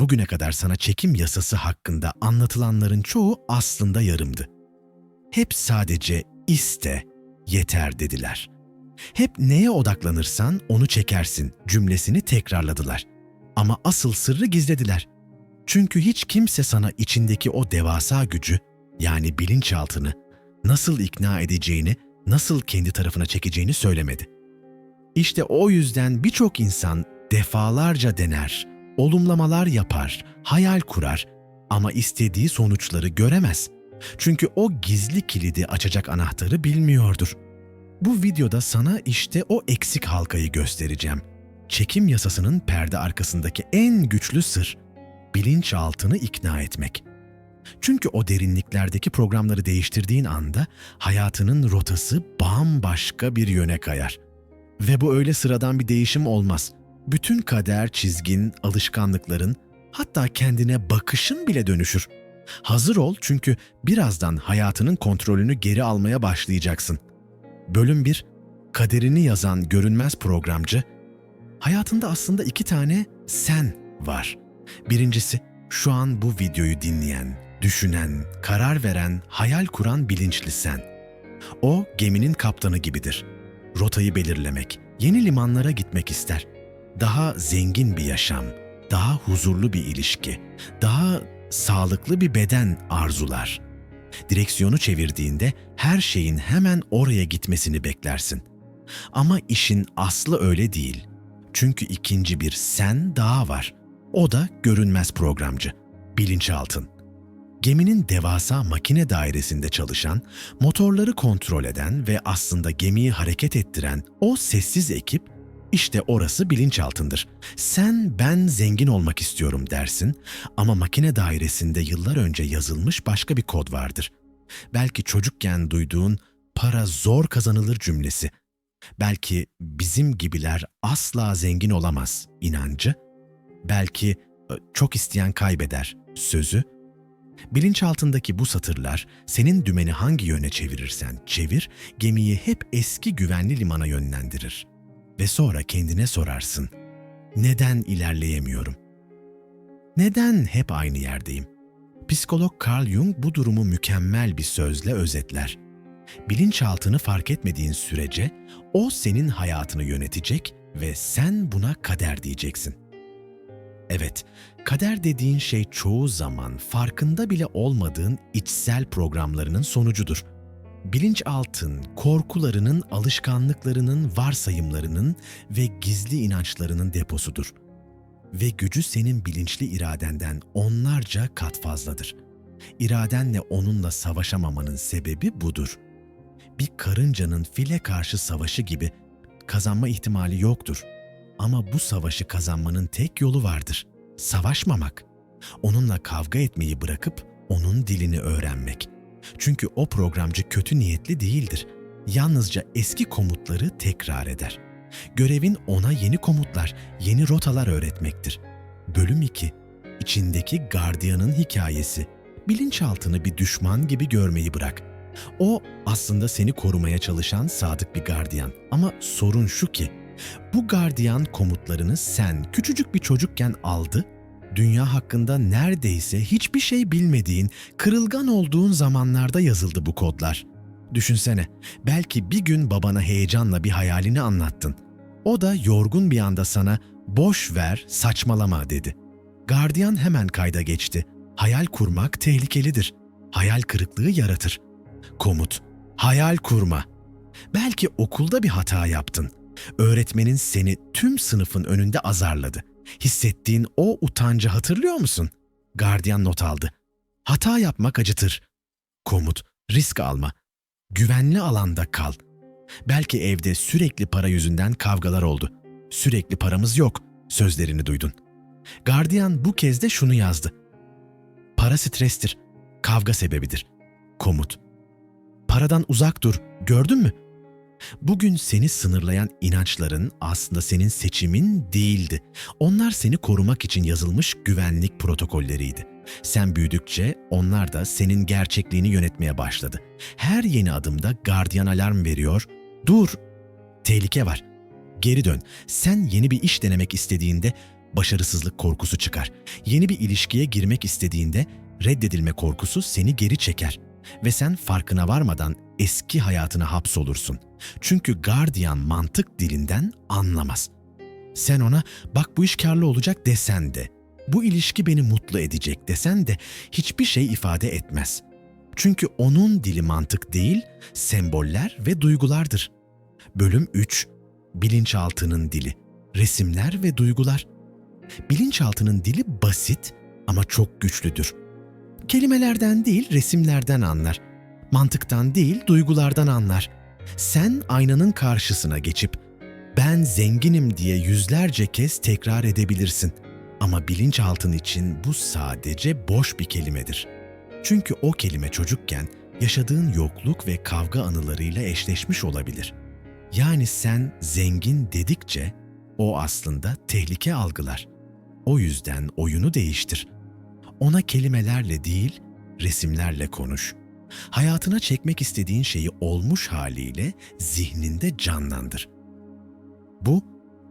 Bugüne kadar sana çekim yasası hakkında anlatılanların çoğu aslında yarımdı. Hep sadece iste, yeter dediler. Hep neye odaklanırsan onu çekersin cümlesini tekrarladılar. Ama asıl sırrı gizlediler. Çünkü hiç kimse sana içindeki o devasa gücü, yani bilinçaltını, nasıl ikna edeceğini, nasıl kendi tarafına çekeceğini söylemedi. İşte o yüzden birçok insan defalarca dener, olumlamalar yapar, hayal kurar ama istediği sonuçları göremez. Çünkü o gizli kilidi açacak anahtarı bilmiyordur. Bu videoda sana işte o eksik halkayı göstereceğim. Çekim yasasının perde arkasındaki en güçlü sır, bilinçaltını ikna etmek. Çünkü o derinliklerdeki programları değiştirdiğin anda hayatının rotası bambaşka bir yöne kayar. Ve bu öyle sıradan bir değişim olmaz. Bütün kader, çizgin, alışkanlıkların, hatta kendine bakışın bile dönüşür. Hazır ol çünkü birazdan hayatının kontrolünü geri almaya başlayacaksın. Bölüm 1 Kaderini yazan görünmez programcı Hayatında aslında iki tane sen var. Birincisi şu an bu videoyu dinleyen, düşünen, karar veren, hayal kuran bilinçli sen. O geminin kaptanı gibidir. Rotayı belirlemek, yeni limanlara gitmek ister. Daha zengin bir yaşam, daha huzurlu bir ilişki, daha sağlıklı bir beden arzular. Direksiyonu çevirdiğinde her şeyin hemen oraya gitmesini beklersin. Ama işin aslı öyle değil. Çünkü ikinci bir sen daha var. O da görünmez programcı, bilinçaltın. Geminin devasa makine dairesinde çalışan, motorları kontrol eden ve aslında gemiyi hareket ettiren o sessiz ekip işte orası bilinçaltındır. Sen ben zengin olmak istiyorum dersin ama makine dairesinde yıllar önce yazılmış başka bir kod vardır. Belki çocukken duyduğun para zor kazanılır cümlesi. Belki bizim gibiler asla zengin olamaz inancı. Belki çok isteyen kaybeder sözü. Bilinçaltındaki bu satırlar senin dümeni hangi yöne çevirirsen çevir, gemiyi hep eski güvenli limana yönlendirir. Ve sonra kendine sorarsın. Neden ilerleyemiyorum? Neden hep aynı yerdeyim? Psikolog Carl Jung bu durumu mükemmel bir sözle özetler. Bilinçaltını fark etmediğin sürece o senin hayatını yönetecek ve sen buna kader diyeceksin. Evet, kader dediğin şey çoğu zaman farkında bile olmadığın içsel programlarının sonucudur. Bilinçaltın, korkularının, alışkanlıklarının, varsayımlarının ve gizli inançlarının deposudur. Ve gücü senin bilinçli iradenden onlarca kat fazladır. İradenle onunla savaşamamanın sebebi budur. Bir karıncanın file karşı savaşı gibi kazanma ihtimali yoktur. Ama bu savaşı kazanmanın tek yolu vardır. Savaşmamak. Onunla kavga etmeyi bırakıp onun dilini öğrenmek. Çünkü o programcı kötü niyetli değildir. Yalnızca eski komutları tekrar eder. Görevin ona yeni komutlar, yeni rotalar öğretmektir. Bölüm 2. İçindeki gardiyanın hikayesi. Bilinçaltını bir düşman gibi görmeyi bırak. O aslında seni korumaya çalışan sadık bir gardiyan. Ama sorun şu ki, bu gardiyan komutlarını sen küçücük bir çocukken aldı, dünya hakkında neredeyse hiçbir şey bilmediğin, kırılgan olduğun zamanlarda yazıldı bu kodlar. Düşünsene, belki bir gün babana heyecanla bir hayalini anlattın. O da yorgun bir anda sana boş ver, saçmalama dedi. Gardiyan hemen kayda geçti. Hayal kurmak tehlikelidir. Hayal kırıklığı yaratır. Komut, hayal kurma. Belki okulda bir hata yaptın. Öğretmenin seni tüm sınıfın önünde azarladı. Hissettiğin o utancı hatırlıyor musun? Gardiyan not aldı. Hata yapmak acıtır. Komut, risk alma. Güvenli alanda kal. Belki evde sürekli para yüzünden kavgalar oldu. Sürekli paramız yok sözlerini duydun. Gardiyan bu kez de şunu yazdı. Para strestir, kavga sebebidir. Komut. Paradan uzak dur, gördün mü? Bugün seni sınırlayan inançların aslında senin seçimin değildi. Onlar seni korumak için yazılmış güvenlik protokolleriydi. Sen büyüdükçe onlar da senin gerçekliğini yönetmeye başladı. Her yeni adımda gardiyan alarm veriyor. Dur, tehlike var. Geri dön. Sen yeni bir iş denemek istediğinde başarısızlık korkusu çıkar. Yeni bir ilişkiye girmek istediğinde reddedilme korkusu seni geri çeker ve sen farkına varmadan eski hayatına hapsolursun. Çünkü gardiyan mantık dilinden anlamaz. Sen ona bak bu iş karlı olacak desen de, bu ilişki beni mutlu edecek desen de hiçbir şey ifade etmez. Çünkü onun dili mantık değil, semboller ve duygulardır. Bölüm 3 Bilinçaltının dili, resimler ve duygular. Bilinçaltının dili basit ama çok güçlüdür. Kelimelerden değil, resimlerden anlar. Mantıktan değil, duygulardan anlar. Sen aynanın karşısına geçip ben zenginim diye yüzlerce kez tekrar edebilirsin. Ama bilinçaltın için bu sadece boş bir kelimedir. Çünkü o kelime çocukken yaşadığın yokluk ve kavga anılarıyla eşleşmiş olabilir. Yani sen zengin dedikçe o aslında tehlike algılar. O yüzden oyunu değiştir. Ona kelimelerle değil, resimlerle konuş. Hayatına çekmek istediğin şeyi olmuş haliyle zihninde canlandır. Bu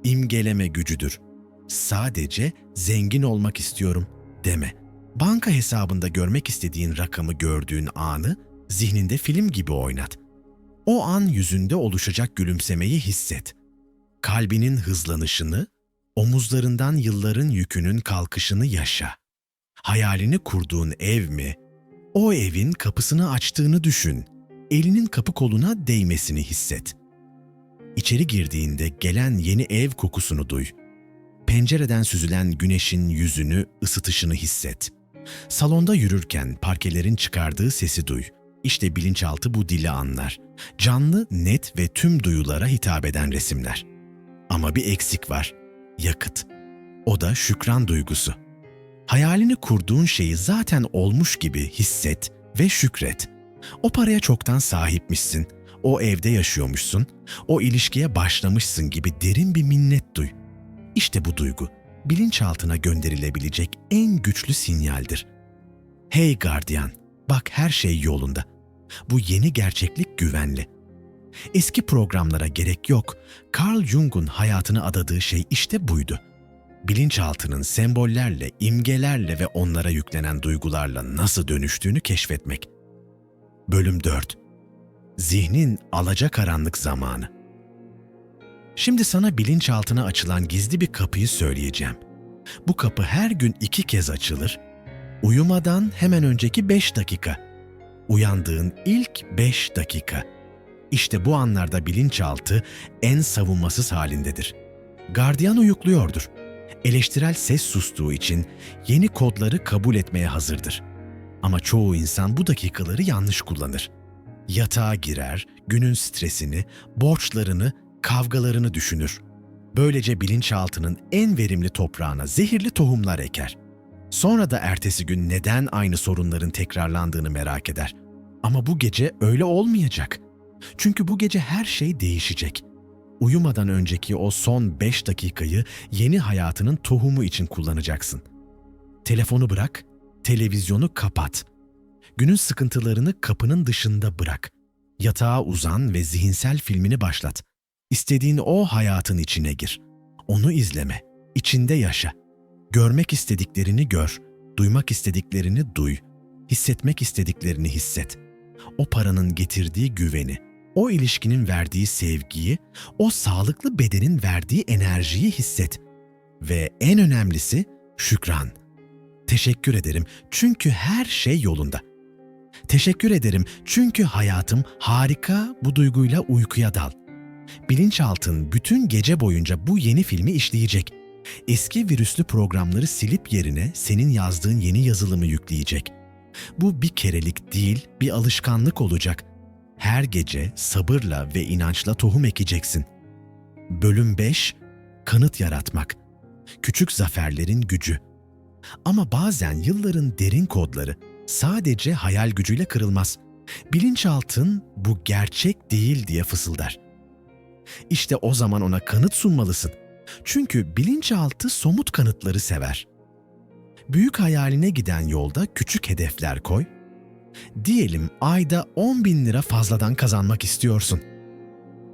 imgeleme gücüdür. Sadece zengin olmak istiyorum deme. Banka hesabında görmek istediğin rakamı gördüğün anı zihninde film gibi oynat. O an yüzünde oluşacak gülümsemeyi hisset. Kalbinin hızlanışını, omuzlarından yılların yükünün kalkışını yaşa. Hayalini kurduğun ev mi? O evin kapısını açtığını düşün. Elinin kapı koluna değmesini hisset. İçeri girdiğinde gelen yeni ev kokusunu duy. Pencereden süzülen güneşin yüzünü, ısıtışını hisset. Salonda yürürken parkelerin çıkardığı sesi duy. İşte bilinçaltı bu dili anlar. Canlı, net ve tüm duyulara hitap eden resimler. Ama bir eksik var. Yakıt. O da şükran duygusu. Hayalini kurduğun şeyi zaten olmuş gibi hisset ve şükret. O paraya çoktan sahipmişsin. O evde yaşıyormuşsun. O ilişkiye başlamışsın gibi derin bir minnet duy. İşte bu duygu bilinçaltına gönderilebilecek en güçlü sinyaldir. Hey gardiyan, bak her şey yolunda. Bu yeni gerçeklik güvenli. Eski programlara gerek yok. Carl Jung'un hayatını adadığı şey işte buydu. Bilinçaltının sembollerle, imgelerle ve onlara yüklenen duygularla nasıl dönüştüğünü keşfetmek. Bölüm 4 Zihnin alacakaranlık zamanı. Şimdi sana bilinçaltına açılan gizli bir kapıyı söyleyeceğim. Bu kapı her gün iki kez açılır. Uyumadan hemen önceki beş dakika. Uyandığın ilk beş dakika. İşte bu anlarda bilinçaltı en savunmasız halindedir. Gardiyan uyukluyordur. Eleştirel ses sustuğu için yeni kodları kabul etmeye hazırdır. Ama çoğu insan bu dakikaları yanlış kullanır. Yatağa girer, günün stresini, borçlarını kavgalarını düşünür. Böylece bilinçaltının en verimli toprağına zehirli tohumlar eker. Sonra da ertesi gün neden aynı sorunların tekrarlandığını merak eder. Ama bu gece öyle olmayacak. Çünkü bu gece her şey değişecek. Uyumadan önceki o son 5 dakikayı yeni hayatının tohumu için kullanacaksın. Telefonu bırak, televizyonu kapat. Günün sıkıntılarını kapının dışında bırak. Yatağa uzan ve zihinsel filmini başlat. İstediğin o hayatın içine gir. Onu izleme, içinde yaşa. Görmek istediklerini gör, duymak istediklerini duy, hissetmek istediklerini hisset. O paranın getirdiği güveni, o ilişkinin verdiği sevgiyi, o sağlıklı bedenin verdiği enerjiyi hisset. Ve en önemlisi şükran. Teşekkür ederim çünkü her şey yolunda. Teşekkür ederim çünkü hayatım harika bu duyguyla uykuya dal bilinçaltın bütün gece boyunca bu yeni filmi işleyecek. Eski virüslü programları silip yerine senin yazdığın yeni yazılımı yükleyecek. Bu bir kerelik değil, bir alışkanlık olacak. Her gece sabırla ve inançla tohum ekeceksin. Bölüm 5 Kanıt yaratmak. Küçük zaferlerin gücü. Ama bazen yılların derin kodları sadece hayal gücüyle kırılmaz. Bilinçaltın bu gerçek değil diye fısıldar. İşte o zaman ona kanıt sunmalısın. Çünkü bilinçaltı somut kanıtları sever. Büyük hayaline giden yolda küçük hedefler koy. Diyelim ayda 10 bin lira fazladan kazanmak istiyorsun.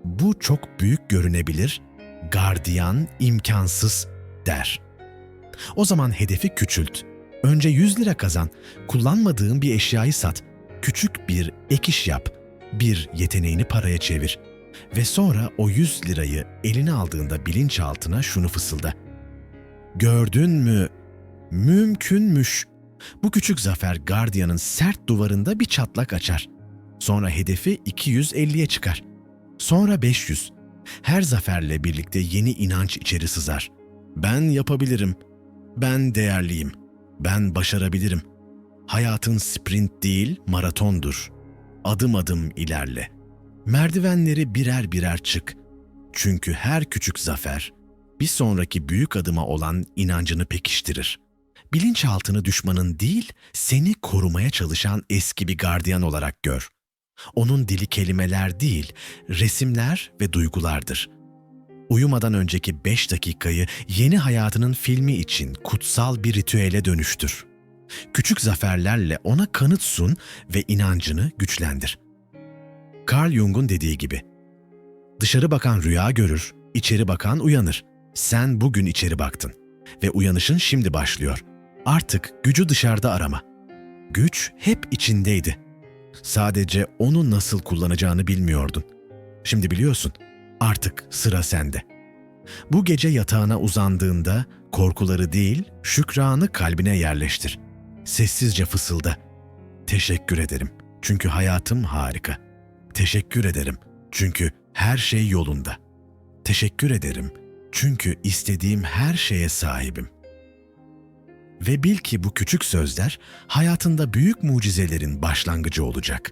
Bu çok büyük görünebilir, gardiyan imkansız der. O zaman hedefi küçült. Önce 100 lira kazan. Kullanmadığın bir eşyayı sat. Küçük bir ek iş yap. Bir yeteneğini paraya çevir. Ve sonra o 100 lirayı eline aldığında bilinçaltına şunu fısılda. Gördün mü? Mümkünmüş. Bu küçük zafer gardiyanın sert duvarında bir çatlak açar. Sonra hedefi 250'ye çıkar. Sonra 500. Her zaferle birlikte yeni inanç içeri sızar. Ben yapabilirim. Ben değerliyim. Ben başarabilirim. Hayatın sprint değil, maratondur. Adım adım ilerle. Merdivenleri birer birer çık. Çünkü her küçük zafer bir sonraki büyük adıma olan inancını pekiştirir. Bilinçaltını düşmanın değil, seni korumaya çalışan eski bir gardiyan olarak gör. Onun dili kelimeler değil, resimler ve duygulardır. Uyumadan önceki beş dakikayı yeni hayatının filmi için kutsal bir ritüele dönüştür. Küçük zaferlerle ona kanıt sun ve inancını güçlendir. Carl Jung'un dediği gibi, dışarı bakan rüya görür, içeri bakan uyanır. Sen bugün içeri baktın ve uyanışın şimdi başlıyor. Artık gücü dışarıda arama. Güç hep içindeydi. Sadece onu nasıl kullanacağını bilmiyordun. Şimdi biliyorsun. Artık sıra sende. Bu gece yatağına uzandığında korkuları değil, şükranı kalbine yerleştir. Sessizce fısılda. Teşekkür ederim. Çünkü hayatım harika. Teşekkür ederim. Çünkü her şey yolunda. Teşekkür ederim. Çünkü istediğim her şeye sahibim. Ve bil ki bu küçük sözler hayatında büyük mucizelerin başlangıcı olacak.